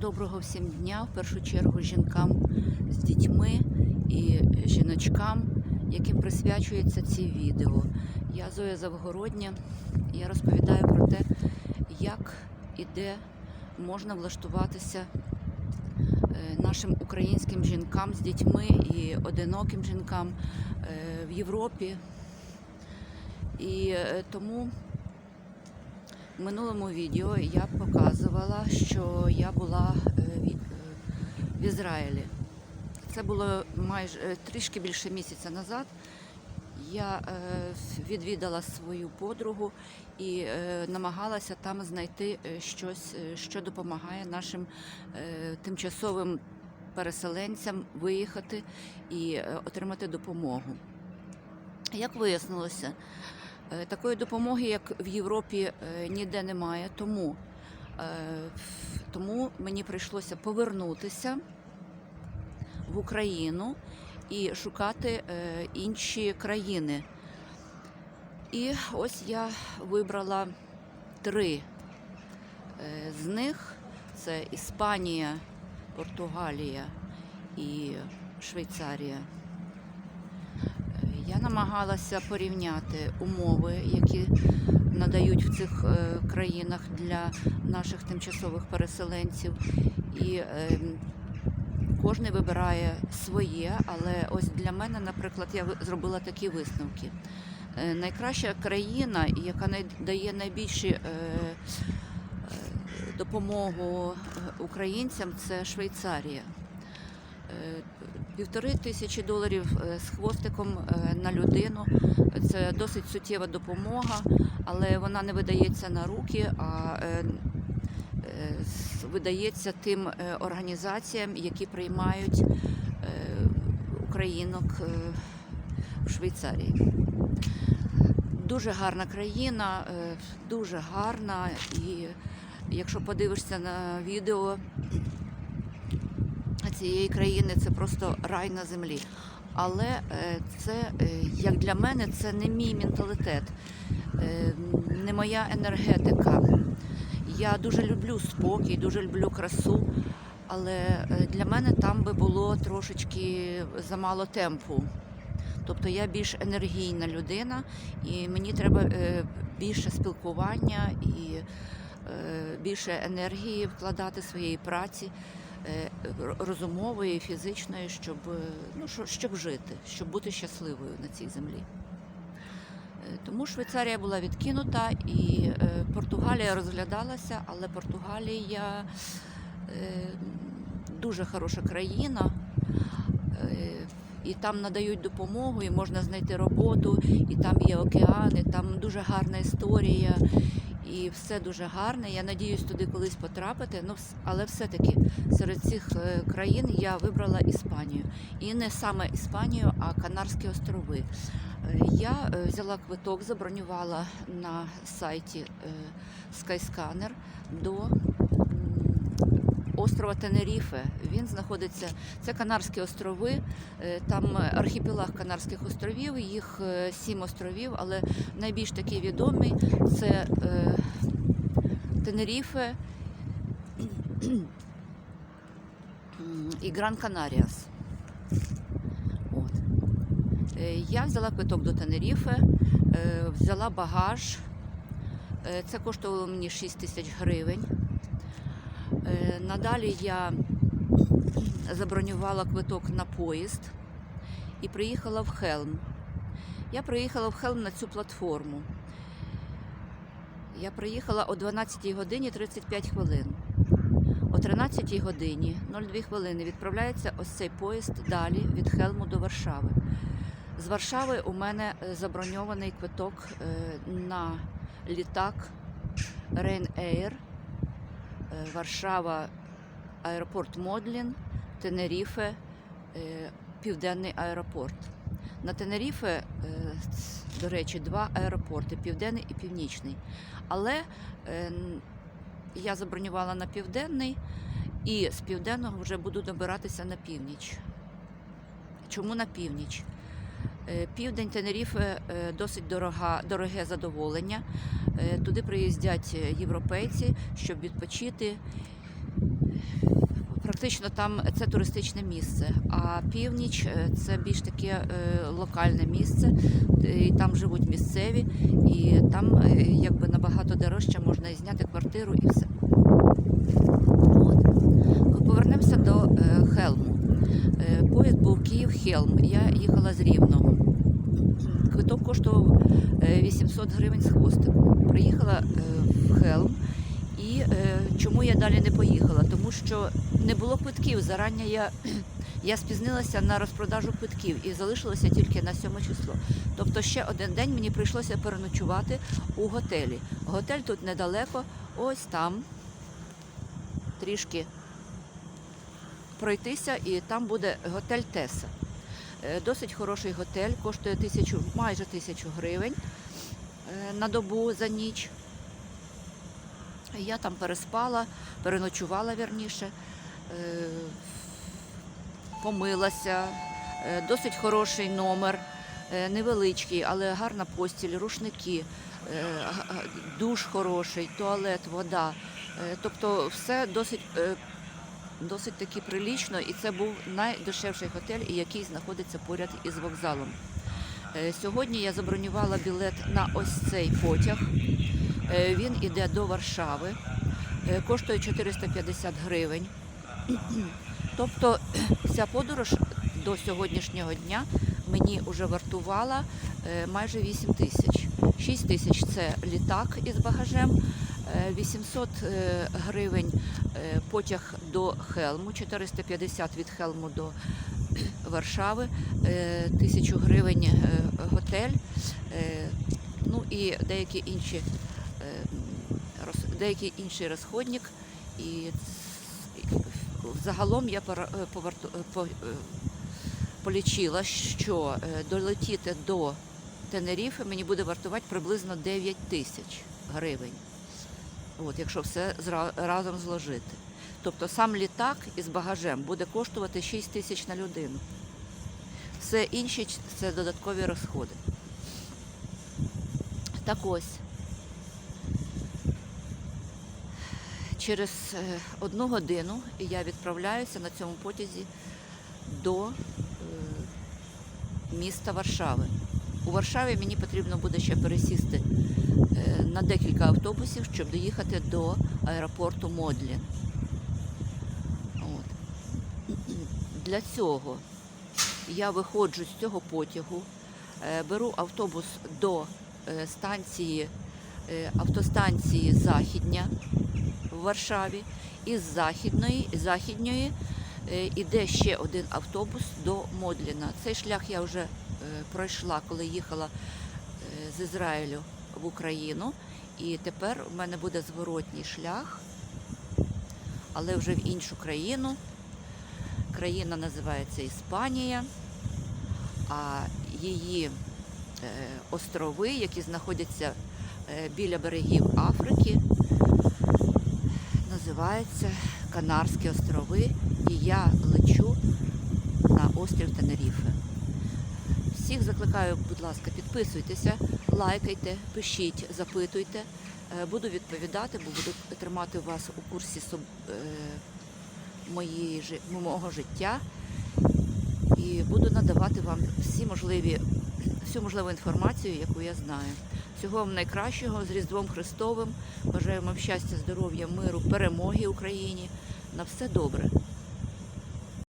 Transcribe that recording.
Доброго всім дня, в першу чергу жінкам з дітьми і жіночкам, яким присвячується ці відео. Я Зоя Завгородня. Я розповідаю про те, як і де можна влаштуватися е, нашим українським жінкам з дітьми і одиноким жінкам е, в Європі. І е, тому в минулому відео я показувала, що я була е, в- е, Ізраїлі. Це було майже е, трішки більше місяця назад. Я відвідала свою подругу і намагалася там знайти щось, що допомагає нашим тимчасовим переселенцям виїхати і отримати допомогу. Як вияснилося, Такої допомоги, як в Європі, е, ніде немає. Тому, е, тому мені прийшлося повернутися в Україну і шукати е, інші країни. І ось я вибрала три е, з них: це Іспанія, Португалія і Швейцарія. Я намагалася порівняти умови, які надають в цих е, країнах для наших тимчасових переселенців. І е, кожен вибирає своє, але ось для мене, наприклад, я зробила такі висновки. Е, Найкраща країна, яка дає найбільші е, допомогу українцям, це Швейцарія. Півтори тисячі доларів е, з хвостиком е, на людину. Це досить суттєва допомога, але вона не видається на руки, а е, видається тим організаціям, які приймають українок в Швейцарії. Дуже гарна країна, дуже гарна. І якщо подивишся на відео, цієї країни це просто рай на землі. Але е, це, е, як для мене, це не мій менталітет, е, не моя енергетика. Я дуже люблю спокій, дуже люблю красу, але для мене там би було трошечки замало темпу. Тобто я більш енергійна людина, і мені треба більше спілкування і більше енергії вкладати своєї праці розумової, фізичної, щоб, е, ну, щоб жити, щоб бути щасливою на цій землі. Е, Тому Швейцарія була відкинута і е, Португалія розглядалася, але Португалія е, дуже хороша країна. Е, І там надають допомогу, і можна знайти роботу, і там є океани, там дуже гарна історія, і все дуже гарне. Я надіюсь туди колись потрапити. Ну, але все-таки серед цих е, країн я вибрала Іспанію. І не саме Іспанію, а Канарські острови. Е, Я е, взяла квиток, забронювала на сайті Skyscanner до острова Тенеріфе. Він знаходиться, це Канарські острови, е, там архіпелаг Канарських островів, їх е, сім островів, але найбільш такий відомий це е, Тенеріфе і Гран Канаріас. Я взяла квиток до Тенеріфе, взяла багаж. Це коштувало мені 6 тисяч гривень. Е, Надалі я забронювала квиток на поїзд і приїхала в Хелм. Я приїхала в Хелм на цю платформу. Я приїхала о 12 годині 35 хвилин. О 13 годині 02 хвилини відправляється ось цей поїзд далі від Хелму до Варшави. З Варшави у мене е, заброньований квиток е, на літак Ryanair, Варшава, аеропорт Модлін, Тенеріфе, е, Південний аеропорт. На Тенеріфе, е, до речі, два аеропорти південний і північний. Але е, я забронювала на південний і з південного вже буду добиратися на північ. Чому на північ? Е, Південь Тенеріфе е, досить дорога, дороге задоволення. Е, Туди приїздять європейці, щоб відпочити, фактично там це туристичне місце, а північ це більш таке локальне місце, і там живуть місцеві, і там якби набагато дорожче можна і зняти квартиру і все. От. Повернемося до Хелму. Е, Поїзд був Київ-Хелм. Я їхала з Рівного. Квиток коштував е, 800 гривень з хвостиком. Приїхала е, в Хелм. І е, чому я далі не поїхала? Тому що не було квитків. Зарання я, я спізнилася на розпродажу квитків і залишилося тільки на 7 число. Тобто ще один день мені прийшлося переночувати у готелі. Готель тут недалеко, ось там трішки пройтися, і там буде готель Теса. Е, Досить хороший готель, коштує тисячу, майже тисячу гривень е, на добу за ніч. Я там переспала, переночувала вірніше, е, помилася, досить хороший номер, невеличкий, але гарна постіль, рушники, душ хороший, туалет, вода. Тобто все досить, досить таки прилічно, і це був найдешевший готель, який знаходиться поряд із вокзалом. Е, Сьогодні я забронювала білет на ось цей потяг. Е, Він іде до Варшави, Е, коштує 450 гривень. Тобто ця подорож до сьогоднішнього дня мені вже вартувала майже 8 тисяч. 6 тисяч це літак із багажем, 800 е, гривень е, потяг до Хелму, 450 від Хелму до Варшави, е, 1000 гривень е, готель, е, ну і деякі інші е, деякий інший розходник. І загалом я е, е, е, полічила, що е, долетіти до Тенеріфи мені буде вартувати приблизно 9 тисяч гривень. От, якщо все разом зложити. Тобто сам літак із багажем буде коштувати 6 тисяч на людину. Все інше це додаткові розходи. Так ось. Через е, одну годину я відправляюся на цьому потязі до е, міста Варшави. У Варшаві мені потрібно буде ще пересісти е, на декілька автобусів, щоб доїхати до аеропорту Модлін. От. Для цього я виходжу з цього потягу, е, беру автобус до е, станції, автостанції Західня в Варшаві. Із західної, західньої іде ще один автобус до Модліна. Цей шлях я вже пройшла, коли їхала е, з Ізраїлю в Україну. І тепер у мене буде зворотній шлях, але вже в іншу країну. Країна називається Іспанія, а її е, острови, які знаходяться е, біля берегів Африки, називаються Канарські острови, і я лечу на острів Тенеріфе. Всіх закликаю, будь ласка, підписуйтеся, лайкайте, пишіть, запитуйте. Е, Буду відповідати, бо буду тримати вас у курсі е, моєї мого життя і буду надавати вам всі можливі, всю можливу інформацію, яку я знаю. Всього вам найкращого з Різдвом Христовим. Бажаю вам щастя, здоров'я, миру, перемоги Україні. На все добре.